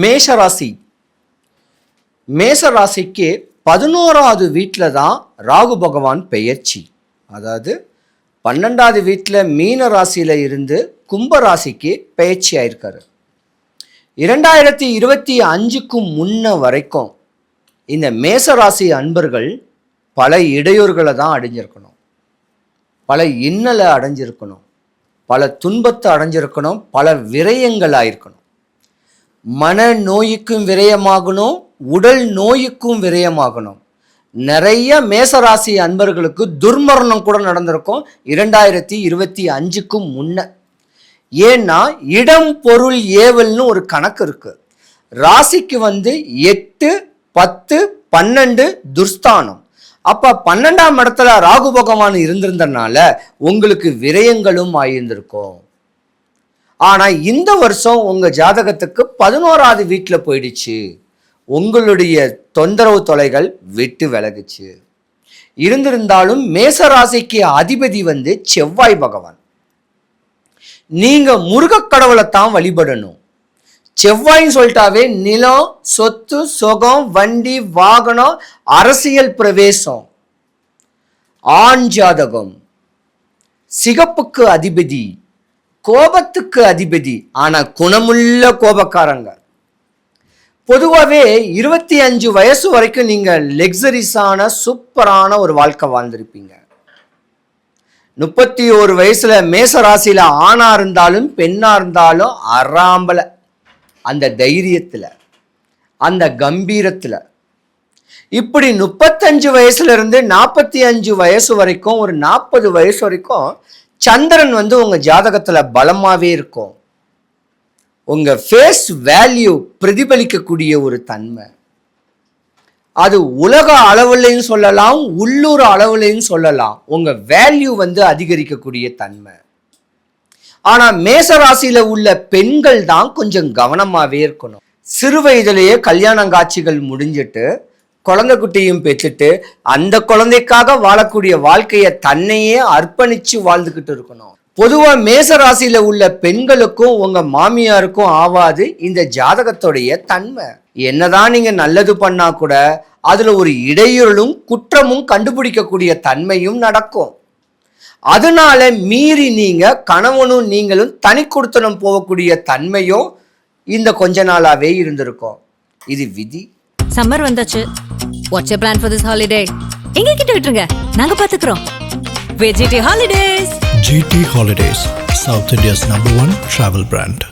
மேஷராசி. மேஷராசிக்கு பதினோராவது வீட்டில் தான் ராகு பகவான் பெயர்ச்சி. அதாவது பன்னெண்டாவது வீட்டில் மீன ராசியில் இருந்து கும்ப ராசிக்கு பெயர்ச்சி ஆயிருக்காரு. இரண்டாயிரத்தி இருபத்தி அஞ்சுக்கும் முன்ன வரைக்கும் இந்த மேசராசி அன்பர்கள் பல இடையூறுகளை தான் அடைஞ்சிருக்கணும். பல இன்னலை அடைஞ்சிருக்கணும். பல துன்பத்தை அடைஞ்சிருக்கணும். பல விரயங்கள் ஆயிருக்கணும் மன நோய்க்கும் விரயமாகணும் உடல் நோய்க்கும் விரயமாகணும். நிறைய மேசராசி அன்பர்களுக்கு துர்மரணம் கூட நடந்திருக்கும் இரண்டாயிரத்தி இருபத்தி அஞ்சுக்கும் முன்ன. ஏன்னா இடம் பொருள் ஏவல்னு ஒரு கணக்கு இருக்கு. ராசிக்கு வந்து எட்டு பத்து பன்னெண்டு துர்ஸ்தானம். அப்போ பன்னெண்டாம் இடத்துல ராகு பகவான் இருந்திருந்தனால உங்களுக்கு விரயங்களும் ஆயிருந்திருக்கும். ஆனால் இந்த வருஷம் உங்கள் ஜாதகத்துக்கு பதினோராவது வீட்டில் போயிடுச்சு. உங்களுடைய தொந்தரவு தொலைகள் விட்டு விலகுச்சு. இருந்திருந்தாலும் மேசராசிக்கு அதிபதி வந்து செவ்வாய் பகவான். நீங்கள் முருகக் கடவுளை தான் வழிபடணும். செவ்வாய்ன்னு சொல்லிட்டாவே நிலம் சொத்து சுகம் வண்டி வாகனம் அரசியல் பிரவேசம். ஆண் ஜாதகம். சிகப்புக்கு அதிபதி. கோபத்துக்கு அதிபதி ஆனா குணமுள்ள கோபக்காரங்க. பொதுவாகவே இருபத்தி அஞ்சு வயசு வரைக்கும் நீங்க லெக்ஸரிஸான சூப்பரான ஒரு வாழ்க்கை வாழ்ந்திருப்பீங்க. முப்பத்தி ஒரு வயசுல மேச ராசியில் ஆணாக இருந்தாலும் பெண்ணா இருந்தாலும் அறாம்பலை. அந்த தைரியத்துல அந்த கம்பீரத்துல. இப்படி முப்பத்தஞ்சு வயசுல இருந்து நாற்பத்தி அஞ்சு வயசு வரைக்கும் ஒரு நாற்பது வயசு வரைக்கும் சந்திரன் வந்து உங்க ஜாதகத்துல பலமாவே இருக்கும். உங்க ஃபேஸ் வேல்யூ பிரதிபலிக்கக்கூடிய ஒரு தன்மை. அது உலக அளவுலையும் சொல்லலாம் உள்ளூர் அளவுலையும் சொல்லலாம். உங்க வேல்யூ வந்து அதிகரிக்கக்கூடிய தன்மை. ஆனா மேச ராசியில் உள்ள பெண்கள் தான் கொஞ்சம் கவனமாவே இருக்கணும். சிறு வயதிலேயே கல்யாணம் காட்சிகள் முடிஞ்சிட்டு குழந்தை குட்டியும் பெற்றுட்டு அந்த குழந்தைக்காக வாழக்கூடிய வாழ்க்கையை தன்னையே அர்ப்பணிச்சு வாழ்ந்துகிட்டு இருக்கணும். பொதுவா மேச ராசியில உள்ள பெண்களுக்கும் உங்க மாமியாருக்கும் ஆவாது இந்த ஜாதகத்துடைய தன்மை. என்னதான் நீங்க நல்லது பண்ணா கூட அதுல ஒரு இடையூறலும் குற்றமும் கண்டுபிடிக்கக்கூடிய தன்மையும் நடக்கும். அதனால மீறி நீங்க கணவனும் நீங்களும் தனி கொடுத்தனம் போகக்கூடிய தன்மையும் இந்த கொஞ்ச நாளாவே இருந்திருக்கும். இது விதி. சம்மர் வந்தாச்சு. What's plan for this holiday எங்க கிட்ட விட்டுருங்க. நாங்க பாத்துக்கிறோம். VGT holidays GT holidays south India's number one travel brand